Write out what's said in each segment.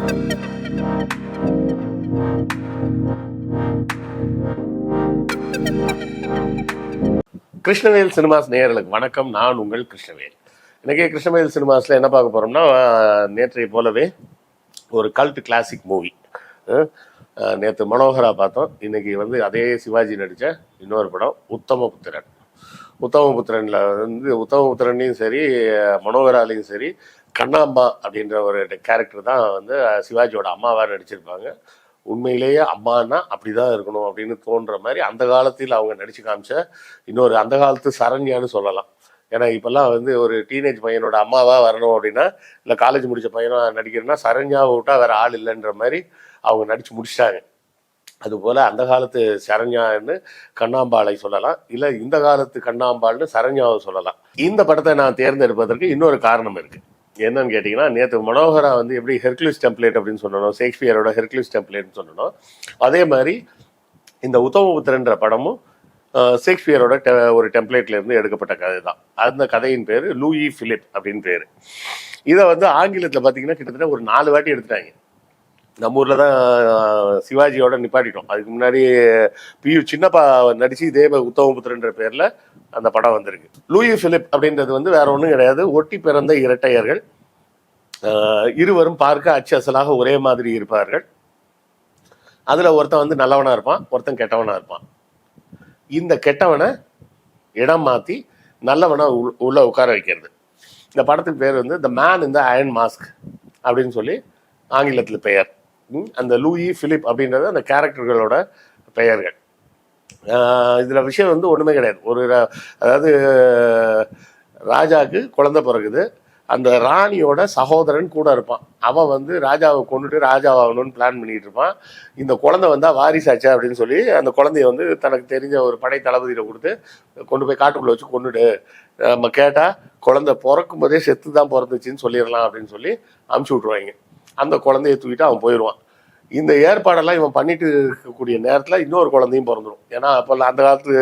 Krishnavel cinemas நேயர்களுக்கு வணக்கம். நான் உங்கள் கிருஷ்ணவேல். இன்னைக்கு கிருஷ்ணவேல் சினிமாஸில் என்ன பார்க்க போகிறோம்னா நேற்றைய போலவே ஒரு கல்ட் கிளாசிக் மூவி நேற்று மனோகரா பார்த்தோம். இன்னைக்கு வந்து அதே சிவாஜி நடித்த இன்னொரு படம் உத்தமபுத்திரன். உத்தமபுத்திரனில் வந்து உத்தமபுத்திரன்லையும் சரி மனோகராலையும் சரி கண்ணாம்பா அப்படின்ற ஒரு கேரக்டர் தான் வந்து சிவாஜியோட அம்மாவாக நடிச்சிருப்பாங்க. உண்மையிலேயே அம்மானா அப்படிதான் இருக்கணும் அப்படின்னு தோன்ற மாதிரி அந்த காலத்தில் அவங்க நடித்து காமிச்ச இன்னொரு அந்த காலத்து சரண்யான்னு சொல்லலாம். ஏன்னா இப்போல்லாம் வந்து ஒரு டீனேஜ் பையனோட அம்மாவா வரணும் அப்படின்னா இல்லை காலேஜ் முடித்த பையனாக நடிக்கிறேன்னா சரண்யாவை விட்டால் வேறு ஆள் இல்லைன்ற மாதிரி அவங்க நடித்து முடிச்சிட்டாங்க. அதுபோல் அந்த காலத்து சரண்யான்னு கண்ணாம்பாளை சொல்லலாம். இல்லை இந்த காலத்து கண்ணாம்பாள்னு சரண்யாவை சொல்லலாம். இந்த படத்தை நான் தேர்ந்தெடுப்பதற்கு இன்னொரு காரணம் இருக்குது என்னன்னு கேட்டிங்கன்னா நேற்று மனோகரா வந்து எப்படி ஹெர்குலிஸ் டெம்ப்ளேட் அப்படின்னு சொன்னோம் ஷேக்ஸ்பியரோட ஹெர்குலிஸ் டெம்ப்ளேட்னு சொன்னோம் அதே மாதிரி இந்த உத்தமபுத்திரன்ற படமும் ஷேக்ஸ்பியரோட டெ ஒரு டெம்ப்ளேட்லேருந்து எடுக்கப்பட்ட கதை தான் அந்த கதையின் பேர் லூயி ஃபிலிப் அப்படின்னு பேர். இதை வந்து ஆங்கிலத்தில் பார்த்தீங்கன்னா கிட்டத்தட்ட ஒரு நாலு வாட்டி எடுத்துட்டாங்க. நம்ம ஊரில் தான் சிவாஜியோட நிப்பாட்டிட்டோம். அதுக்கு முன்னாடி பியு சின்னப்பா நடிச்சு இதே உத்தமபுத்திரன்ற பேரில் அந்த படம் வந்திருக்கு. லூயி ஃபிலிப் அப்படின்றது வந்து வேற ஒன்றும் கிடையாது. ஒட்டி பிறந்த இரட்டையர்கள். இருவரும் பார்க்க அச்சு அசலாக ஒரே மாதிரி இருப்பார்கள். அதில் ஒருத்தன் வந்து நல்லவனாக இருப்பான் ஒருத்தன் கெட்டவனாக இருப்பான். இந்த கெட்டவனை இடம் மாற்றி நல்லவனை உள்- உள்ள உட்கார வைக்கிறது. இந்த படத்துக்கு பேர் வந்து த மேன் இந்த அயன் மாஸ்க் அப்படின்னு சொல்லி ஆங்கிலத்தில் பெயர். அந்த லூயி பிலிப் அப்படின்றது அந்த கேரக்டர்களோட பெயர்கள். இதில் விஷயம் வந்து ஒன்றுமே கிடையாது. ஒரு அதாவது ராஜாவுக்கு குழந்தை பிறகுது அந்த ராணியோட சகோதரன் கூட இருப்பான். அவன் வந்து ராஜாவை கொண்டுட்டு ராஜாவாகணும்னு பிளான் பண்ணிட்டு இருப்பான். இந்த குழந்தை வந்தால் வாரிசாச்சு அப்படின்னு சொல்லி அந்த குழந்தைய வந்து தனக்கு தெரிஞ்ச ஒரு படை தளபதியில கொடுத்து கொண்டு போய் காட்டுக்குள்ளே வச்சு கொண்டுடு. நம்ம கேட்டால் குழந்தை பிறக்கும் போதே செத்து தான் பிறந்துச்சின்னு சொல்லிடலாம் அப்படின்னு சொல்லி அமுச்சு விட்ருவாங்க அந்த குழந்தைய தூக்கிட்டு அவன் போயிடுவான். இந்த ஏற்பாடெல்லாம் இவன் பண்ணிட்டு இருக்கக்கூடிய நேரத்தில் இன்னொரு குழந்தையும் பிறந்துடும் ஏன்னா அப்போல்லாம் அந்த காலத்து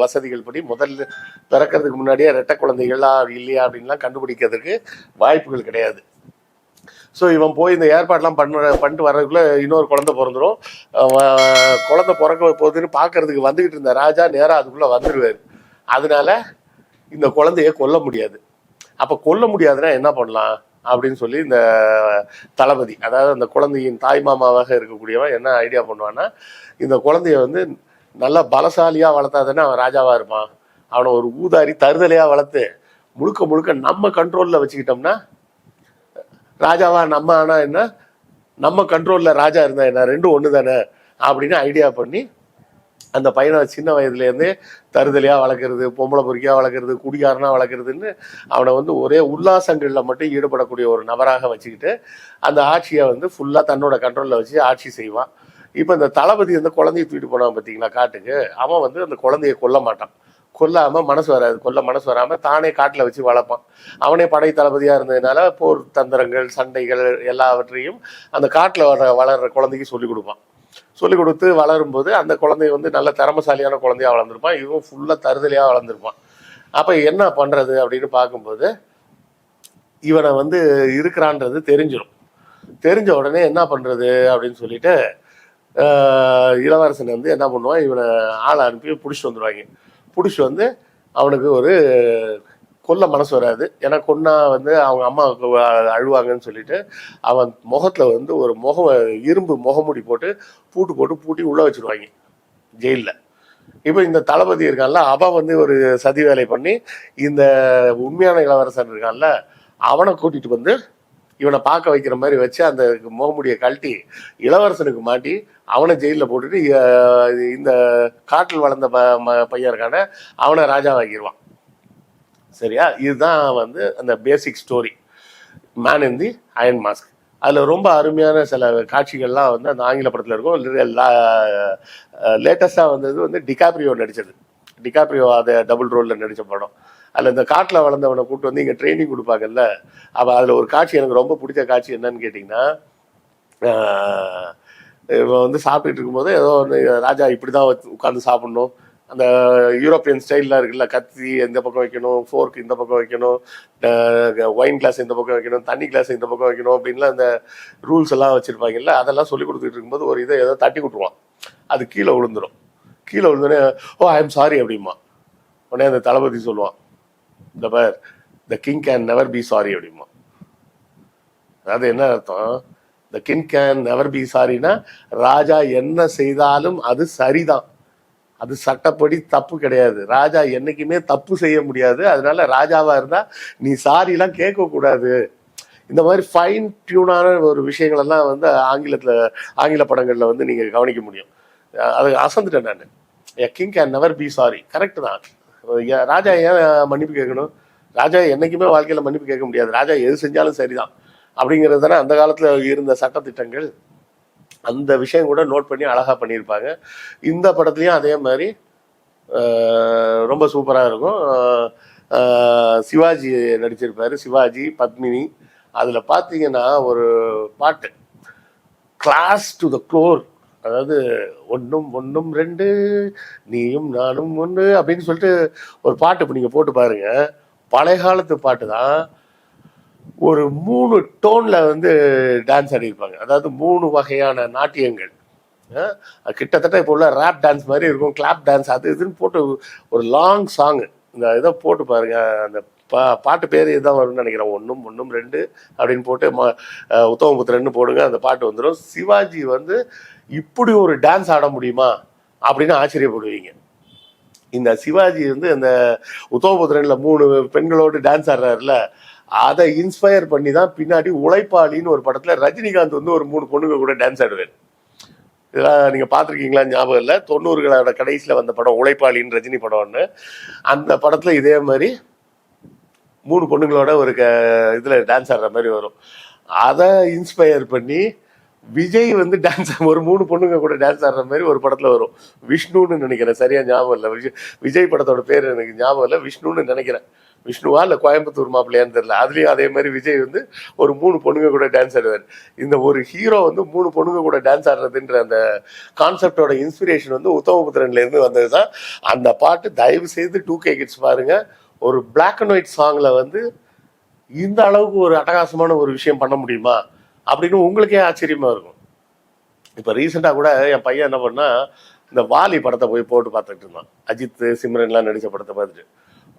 வசதிகள் படி முதல்ல பிறக்கிறதுக்கு முன்னாடியே ரெட்டை குழந்தைகளா இல்லையா அப்படின்லாம் கண்டுபிடிக்கிறதுக்கு வாய்ப்புகள் கிடையாது. ஸோ இவன் போய் இந்த ஏற்பாடெலாம் பண்ண பண்ணிட்டு வர்றதுக்குள்ள இன்னொரு குழந்தை பிறந்துடும் குழந்தை பிறக்க போகுதுன்னு பார்க்கறதுக்கு வந்துக்கிட்டு இருந்த ராஜா நேராக அதுக்குள்ளே வந்துடுவார் அதனால இந்த குழந்தைய கொல்ல முடியாது. அப்போ கொல்ல முடியாதுன்னா என்ன பண்ணலாம்? அப்படின்னு சொல்லி இந்த தளபதி அதாவது அந்த குழந்தையின் தாய் மாமாவாக இருக்கக்கூடியவன் என்ன ஐடியா பண்ணுவான்னா இந்த குழந்தைய வந்து நல்லா பலசாலியாக வளர்த்தாதானே அவன் ராஜாவாக இருப்பான். அவனை ஒரு ஊதாரி தருதலையாக வளர்த்து முழுக்க முழுக்க நம்ம கண்ட்ரோலில் வச்சுக்கிட்டோம்னா ராஜாவா நம்ம ஆனால் என்ன நம்ம கண்ட்ரோலில் ராஜா இருந்தா என்ன ரெண்டும் ஒன்று தானே அப்படின்னு ஐடியா பண்ணி அந்த பையனை சின்ன வயதுலேருந்தே தருதலையாக வளர்க்குறது பொம்பளை பொறுக்கியா வளர்க்குறது குடிகாரனாக வளர்க்குறதுன்னு அவனை வந்து ஒரே உல்லாசங்களில் மட்டும் ஈடுபடக்கூடிய ஒரு நபராக வச்சுக்கிட்டு அந்த ஆட்சியை வந்து ஃபுல்லாக தன்னோட கண்ட்ரோலில் வச்சு ஆட்சி செய்வான். இப்போ இந்த தளபதி வந்து குழந்தைய தூக்கிட்டு போனான் பார்த்தீங்களா காட்டுக்கு? அவன் வந்து அந்த குழந்தைய கொல்ல மாட்டான். கொல்லாம மனசு வராது கொல்ல மனசு வராம தானே காட்டில் வச்சு வளர்ப்பான். அவனே படை தளபதியாக இருந்ததுனால போர் தந்திரங்கள் சண்டைகள் எல்லாவற்றையும் அந்த காட்டில் வர வளர்ற குழந்தைக்கு சொல்லிக் கொடுப்பான். சொல்லிக் கொடுத்து வளரும்போது அந்த குழந்தை வந்து நல்ல திறமசாலியான குழந்தையாக வளர்ந்துருப்பான். இவன் ஃபுல்லாக தருதலையாக வளர்ந்துருப்பான். அப்போ என்ன பண்ணுறது அப்படின்னு பார்க்கும்போது இவனை வந்து இருக்கிறான்றது தெரிஞ்சிடும் தெரிஞ்ச உடனே என்ன பண்ணுறது அப்படின்னு சொல்லிட்டு இளவரசன் வந்து என்ன பண்ணுவான்? இவனை ஆளை அனுப்பி பிடிச்சிட்டு வந்துடுவாங்க பிடிச்சி வந்து அவனுக்கு ஒரு கொல்ல மனசு வராது. ஏன்னா கொன்னா வந்து அவங்க அம்மாவுக்கு அழுவாங்கன்னு சொல்லிட்டு அவன் முகத்தில் வந்து ஒரு முகம் இரும்பு முகமூடி போட்டு பூட்டு போட்டு பூட்டி உள்ளே வச்சிருவாங்க ஜெயிலில். இப்போ இந்த தளபதி இருக்கான்ல அவன் வந்து ஒரு சதி வேலை பண்ணி இந்த உண்மையான இளவரசன் இருக்கான்ல அவனை கூட்டிட்டு வந்து இவனை பார்க்க வைக்கிற மாதிரி வச்சு அந்த முகமுடியை கழட்டி இளவரசனுக்கு மாட்டி அவனை ஜெயிலில் போட்டுட்டு இந்த காட்டில் வளர்ந்த ப ம- பையன் இருக்கான அவனை ராஜாவாக்கிடுவான் சரியா? இதுதான் வந்து அந்த basic story man in the iron mask அதில் ரொம்ப அருமையான சில காட்சிகள்லாம் வந்து அந்த ஆங்கில படத்தில் இருக்கும். லேட்டஸ்டாக வந்தது வந்து டிகாப்ரியோ நடித்தது டிகாப்ரியோ அதை டபுள் ரோலில் நடித்த படம். அதில் இந்த காட்டில் வளர்ந்தவனை கூட்டு வந்து இங்கே ட்ரைனிங் கொடுப்பாங்கல்ல? அப்போ அதில் ஒரு காட்சி எனக்கு ரொம்ப பிடிச்ச காட்சி என்னன்னு கேட்டிங்கன்னா இவன் வந்து சாப்பிட்டுட்டு இருக்கும்போது ஏதோ ஒன்று ராஜா இப்படி தான் உட்காந்து சாப்பிட்ணும். அந்த யூரோப்பியன் ஸ்டைல்லாம் இருக்குல்ல கத்தி இந்த பக்கம் வைக்கணும் ஃபோர்க் இந்த பக்கம் வைக்கணும் ஒயின் கிளாஸ் இந்த பக்கம் வைக்கணும் தண்ணி கிளாஸ் இந்த பக்கம் வைக்கணும் அப்படின்லாம் அந்த ரூல்ஸ் எல்லாம் வச்சுருப்பாங்கல்ல அதெல்லாம் சொல்லி கொடுத்துட்டு இருக்கும்போது ஒரு இதை ஏதோ தட்டி விட்டுருவான். அது கீழே விழுந்துடும் கீழே விழுந்தோடனே ஓ ஐ எம் சாரி அப்படிமா உடனே அந்த தளபதி சொல்லுவான். இந்த பேர் the king can never be sorry அப்படிமா அதாவது என்ன அர்த்தம்? The king can never be சாரினா ராஜா என்ன செய்தாலும் அது சரிதான். அது சட்டப்படி தப்பு கிடையாது. ராஜா என்றைக்குமே தப்பு செய்ய முடியாது. அதனால ராஜாவாக இருந்தால் நீ சாரிலாம் கேட்கக்கூடாது இந்த மாதிரி ஃபைன் டியூனான ஒரு விஷயங்களெல்லாம் வந்து ஆங்கிலத்தில் ஆங்கில படங்களில் வந்து நீங்கள் கவனிக்க முடியும். அது அசந்துட்டேன் நான். A king can never be sorry correct தான். ஏன் ராஜா ஏன் மன்னிப்பு கேட்கணும்? ராஜா என்றைக்குமே வாழ்க்கையில் மன்னிப்பு கேட்க முடியாது. ராஜா எது செஞ்சாலும் சரிதான். அப்படிங்கிறது தானே அந்த காலத்தில் இருந்த சட்டத்திட்டங்கள்? அந்த விஷயம் கூட நோட் பண்ணி அழகாக பண்ணியிருப்பாங்க. இந்த படத்துலையும் அதே மாதிரி ரொம்ப சூப்பராக இருக்கும். சிவாஜி நடிச்சிருப்பாரு. சிவாஜி பத்மினி. அதில் பார்த்தீங்கன்னா ஒரு பாட்டு கிளாஸ் டு த க்ளோர் அதாவது ஒன்றும் ஒன்றும் ரெண்டு நீயும் நானும் ஒன்று அப்படின்னு சொல்லிட்டு ஒரு பாட்டு இப்போ நீங்கள் போட்டு பாருங்கள் பழைய காலத்து பாட்டு தான். ஒரு மூணு டோன்ல வந்து டான்ஸ் ஆடிருப்பாங்க அதாவது மூணு வகையான நாட்டியங்கள். கிட்டத்தட்ட இப்போ உள்ள ரேப் டான்ஸ் மாதிரி இருக்கும் கிளாப் டான்ஸ் அது இதுன்னு போட்டு ஒரு லாங் சாங் இந்த இதை போட்டு பாருங்க அந்த பா பாட்டு பேர் இதுதான் வரும்னு நினைக்கிறேன். ஒன்றும் ஒன்றும் ரெண்டு அப்படின்னு போட்டு ம அஹ் உத்தமபுத்திரன்னு போடுங்க அந்த பாட்டு வந்துடும் சிவாஜி வந்து இப்படி ஒரு டான்ஸ் ஆட முடியுமா அப்படின்னு ஆச்சரியப்படுவீங்க. இந்த சிவாஜி வந்து அந்த உத்தமபுத்திரன்ல மூணு பெண்களோடு டான்ஸ் ஆடுறாருல அதை இன்ஸ்பயர் பண்ணி தான் பின்னாடி உழைப்பாளின்னு ஒரு படத்துல ரஜினிகாந்த் வந்து ஒரு மூணு பொண்ணுங்க கூட டான்ஸ் ஆடுவார். இதெல்லாம் நீங்க பாத்திருக்கீங்களா ஞாபகம் இல்லை? தொண்ணூறுகளோட கடைசியில வந்த படம் உழைப்பாளின்னு ரஜினி படம்னு அந்த படத்துல இதே மாதிரி மூணு பொண்ணுங்களோட ஒரு க இதுல டான்ஸ் ஆடுற மாதிரி வரும். அதை இன்ஸ்பயர் பண்ணி விஜய் வந்து டான்ஸ் ஒரு மூணு பொண்ணுங்க கூட டான்ஸ் ஆடுற மாதிரி ஒரு படத்துல வரும். விஷ்ணுன்னு நினைக்கிறேன். சரியா ஞாபகம் இல்லை? விஜய் விஜய் படத்தோட பேர் எனக்கு ஞாபகம் இல்லை. விஷ்ணுன்னு நினைக்கிறேன். விஷ்ணுவா இல்லை கோயம்புத்தூர் மாப்பிள்ளையான்னு தெரியல. அதுலேயும் அதே மாதிரி விஜய் வந்து ஒரு மூணு பொண்ணுங்க கூட டான்ஸ் ஆடுவார். இந்த ஒரு ஹீரோ வந்து மூணு பொண்ணுங்க கூட டான்ஸ் ஆடுறதுன்ற அந்த கான்செப்டோட இன்ஸ்பிரேஷன் வந்து உத்தமபுத்திரன்லேருந்து வந்தது தான் அந்த பாட்டு தயவு செய்து டூ கே கிட்ஸ் பாருங்க. ஒரு பிளாக் அண்ட் ஒயிட் சாங்ல வந்து இந்த அளவுக்கு ஒரு அட்டகாசமான ஒரு விஷயம் பண்ண முடியுமா? அப்படின்னு உங்களுக்கே ஆச்சரியமா இருக்கும். இப்போ ரீசெண்டாக கூட என் பையன் என்ன பண்ணா இந்த வாலி படத்தை போய் போட்டு பார்த்துட்டு இருந்தான். அஜித் சிம்ரன்லாம் நடித்த படத்தை பார்த்துட்டு.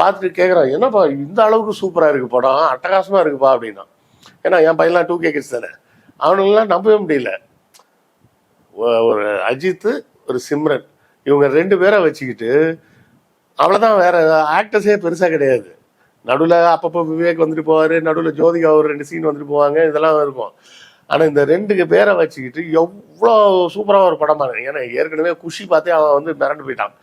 பார்த்துட்டு கேட்குறான் என்னப்பா இந்த அளவுக்கு சூப்பராக இருக்குது படம். அட்டகாசமாக இருக்குப்பா அப்படின்னா. ஏன்னா என் பையன்லாம் டூ கே கிட்ஸ் தானே. அவனுங்களாம் நம்பவே முடியல. ஒரு அஜித்து ஒரு சிம்ரன். இவங்க ரெண்டு பேரை வச்சுக்கிட்டு அவ்வளோதான் வேற ஆக்டர்ஸே பெருசாக கிடையாது. நடுவில் அப்பப்போ விவேக் வந்துட்டு போவார் நடுவில் ஜோதிகா ஒரு ரெண்டு சீன் வந்துட்டு போவாங்க இதெல்லாம் இருக்கும். ஆனால் இந்த ரெண்டு பேரை வச்சுக்கிட்டு எவ்வளோ சூப்பராக ஒரு படமாக இருக்கு. ஏன்னா ஏற்கனவே குஷி பார்த்தே அவன் வந்து மிரண்டு போயிட்டான்.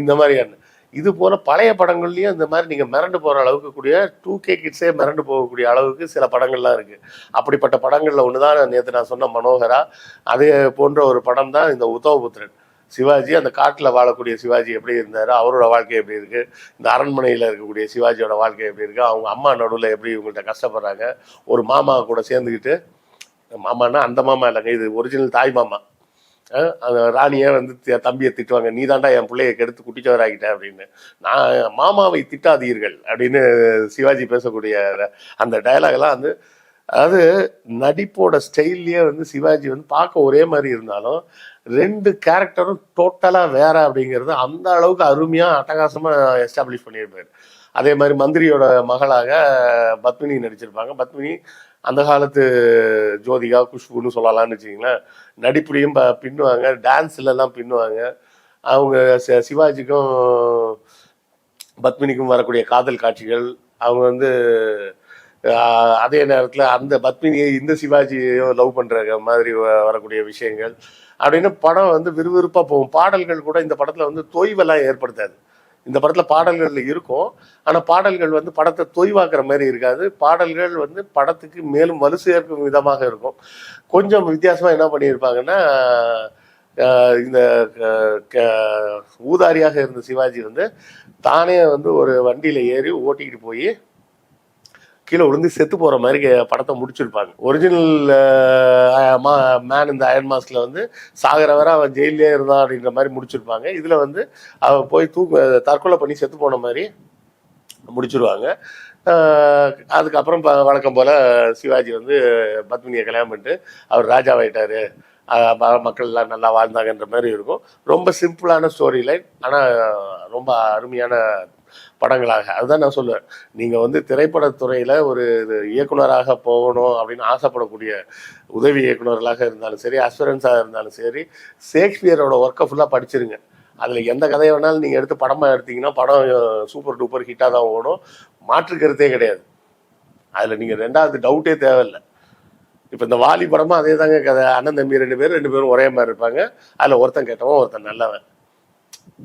இந்த மாதிரியான இது போல பழைய படங்கள்லேயும் இந்த மாதிரி நீங்கள் மிரண்டு போகிற அளவுக்கு கூடிய டூ கே கிட்ஸே மிரண்டு போகக்கூடிய அளவுக்கு சில படங்கள்லாம் இருக்குது அப்படிப்பட்ட படங்களில் ஒன்று தான் நேற்று நான் சொன்ன மனோகரா அதே போன்ற ஒரு படம் தான் இந்த உத்தவபுத்திரன். சிவாஜி அந்த காட்டில் வாழக்கூடிய சிவாஜி எப்படி இருந்தார் அவரோட வாழ்க்கை எப்படி இருக்குது இந்த அரண்மனையில் இருக்கக்கூடிய சிவாஜியோட வாழ்க்கை எப்படி இருக்குது அவங்க அம்மா நடுவில் எப்படி இவங்கள்ட்ட கஷ்டப்படுறாங்க ஒரு மாமா கூட சேர்ந்துக்கிட்டு மாமான்னா அந்த மாமா இல்லைங்க இது ஒரிஜினல் தாய் மாமா. அந்த ராணியை வந்து தம்பியை திட்டுவாங்க. நீ தாண்டா என் பிள்ளையை கெடுத்து குட்டிச்சவராகிட்ட அப்படின்னு. நான் மாமாவை திட்டாதீர்கள் அப்படின்னு சிவாஜி பேசக்கூடிய அந்த டயலாக் எல்லாம் வந்து அதாவது நடிப்போட ஸ்டைல்லையே வந்து சிவாஜி வந்து பார்க்க ஒரே மாதிரி இருந்தாலும் ரெண்டு கேரக்டரும் டோட்டலாக வேற அப்படிங்கிறது அந்த அளவுக்கு அருமையாக அட்டகாசமாக எஸ்டாப்ளிஷ் பண்ணியிருப்பாரு. அதே மாதிரி மந்திரியோட மகளாக பத்மினி நடிச்சிருப்பாங்க. பத்மினி அந்த காலத்து ஜோதிகா குஷ்புன்னு சொல்லலாம்னு வச்சிங்களேன் நடிப்புலையும் ப- பின்னுவாங்க. டான்ஸ்லலாம் பின்னுவாங்க. அவங்க சிவாஜிக்கும் பத்மினிக்கும் வரக்கூடிய காதல் காட்சிகள். அவங்க வந்து அதே நேரத்தில் அந்த பத்மினியை இந்த சிவாஜியோ லவ் பண்ணுற மாதிரி வ- வரக்கூடிய விஷயங்கள். அப்படின்னு படம் வந்து விறுவிறுப்பாக போகும். பாடல்கள் கூட இந்த படத்தில் வந்து தொய்வெல்லாம் ஏற்படுத்தாது. இந்த படத்தில் பாடல்கள் இருக்கும். ஆனால் பாடல்கள் வந்து படத்தை தொய்வாக்குற மாதிரி இருக்காது. பாடல்கள் வந்து படத்துக்கு மேலும் வலு சேர்க்கும் விதமாக இருக்கும். கொஞ்சம் வித்தியாசமாக என்ன பண்ணியிருப்பாங்கன்னா இந்த க- க- ஊதாரியாக இருந்த சிவாஜி வந்து தானே வந்து ஒரு வண்டியில ஏறி ஓட்டிக்கிட்டு போய் கீழே விழுந்து செத்து போற மாதிரி படத்தை முடிச்சிருப்பாங்க. ஒரிஜினல் மேன் இந்த அயன் மாஸ்க்ல வந்து சாகிற அவன் ஜெயிலே இருந்தான் அப்படின்ற மாதிரி முடிச்சிருப்பாங்க. இதுல வந்து அவன் போய் தூக்கு தற்கொலை பண்ணி செத்து போன மாதிரி முடிச்சிருவாங்க. அதுக்கப்புறம் ப- வழக்கம் போல சிவாஜி வந்து பத்மினியை கல்யாணம் பண்ணிட்டு அவர் ராஜாவாயிட்டாரு. மக்கள் எல்லாம் நல்லா வாழ்ந்தாங்கன்ற மாதிரி இருக்கும். ரொம்ப சிம்பிளான ஸ்டோரி லைன் ஆனால் ரொம்ப அருமையான படங்களாக. அதுதான் நான் சொல்லுவேன். நீங்கள் வந்து திரைப்படத்துறையில் ஒரு இது இயக்குனராக போகணும் அப்படின்னு ஆசைப்படக்கூடிய உதவி இயக்குனர்களாக இருந்தாலும் சரி அஸ்வரன்ஸாக இருந்தாலும் சரி ஷேக்ஸ்பியரோட ஒர்க்கை ஃபுல்லாக படிச்சிருங்க. அதில் எந்த கதையை வேணாலும் நீங்கள் எடுத்து படமாக எடுத்தீங்கன்னா படம் சூப்பர் டூப்பர் ஹிட்டாக தான் ஓடும். மாற்று கருத்தே கிடையாது. அதில் நீங்கள் ரெண்டாவது டவுட்டே தேவையில்லை. இப்போ இந்த வாலி படமும் அதே தாங்க கதை. அண்ணன் தம்பி ரெண்டு பேரும் ரெண்டு பேரும் ஒரே மாதிரி இருப்பாங்க. அதில் ஒருத்தன் கெட்டவன் ஒருத்தன் நல்லவன்.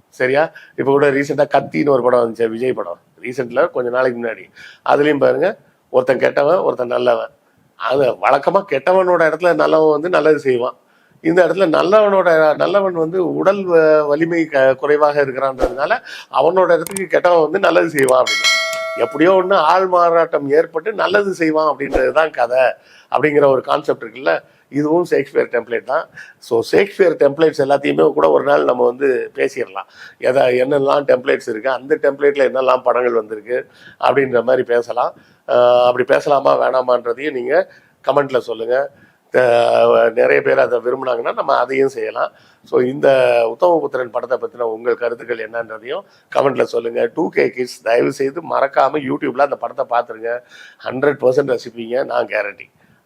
சரியா? இப்போ கூட ரீசெண்டாக கத்தின்னு ஒரு படம் வந்துச்சு விஜய் படம். ரீசெண்டில் கொஞ்ச நாளைக்கு முன்னாடி. அதுலேயும் பாருங்க ஒருத்தன் கெட்டவன் ஒருத்தன் நல்லவன். அது வழக்கமாக கெட்டவனோட இடத்துல நல்லவன் வந்து நல்லது செய்வான். இந்த இடத்துல நல்லவனோட நல்லவன் வந்து உடல் வ- வலிமை க குறைவாக இருக்கிறான்றதுனால அவனோட இடத்துக்கு கெட்டவன் வந்து நல்லது செய்வான் அப்படின்னு. எப்படியோ ஒன்று ஆள் மாறாட்டம் ஏற்பட்டு நல்லது செய்வான் அப்படின்றது தான் கதை அப்படிங்கிற ஒரு கான்செப்ட் இருக்குல்ல. இதுவும் ஷேக்ஸ்பியர் டெம்ப்ளேட் தான். ஸோ ஷேக்ஸ்பியர் டெம்ப்ளேட்ஸ் எல்லாத்தையுமே கூட ஒரு நாள் நம்ம வந்து பேசிடலாம். எதா என்னெல்லாம் டெம்ப்ளேட்ஸ் இருக்குது அந்த டெம்ப்ளேட்டில் என்னெல்லாம் படங்கள் வந்திருக்கு அப்படின்ற மாதிரி பேசலாம். அப்படி பேசலாமா வேணாமான்றதையும் நீங்கள் கமெண்ட்டில் சொல்லுங்கள் நிறைய பேர் அதை விரும்பினாங்கன்னா நம்ம அதையும் செய்யலாம். ஸோ இந்த உத்தமபுத்திரன் படத்தை பற்றின உங்கள் கருத்துக்கள் என்னன்றதையும் கமெண்ட்டில் சொல்லுங்கள் டூ கே கிட்ஸ் தயவு செய்து மறக்காமல் யூடியூப்பில் அந்த படத்தை பார்த்துருங்க. ஹண்ட்ரட் பர்சன்ட் ரசிப்பீங்க நான் கேரண்டி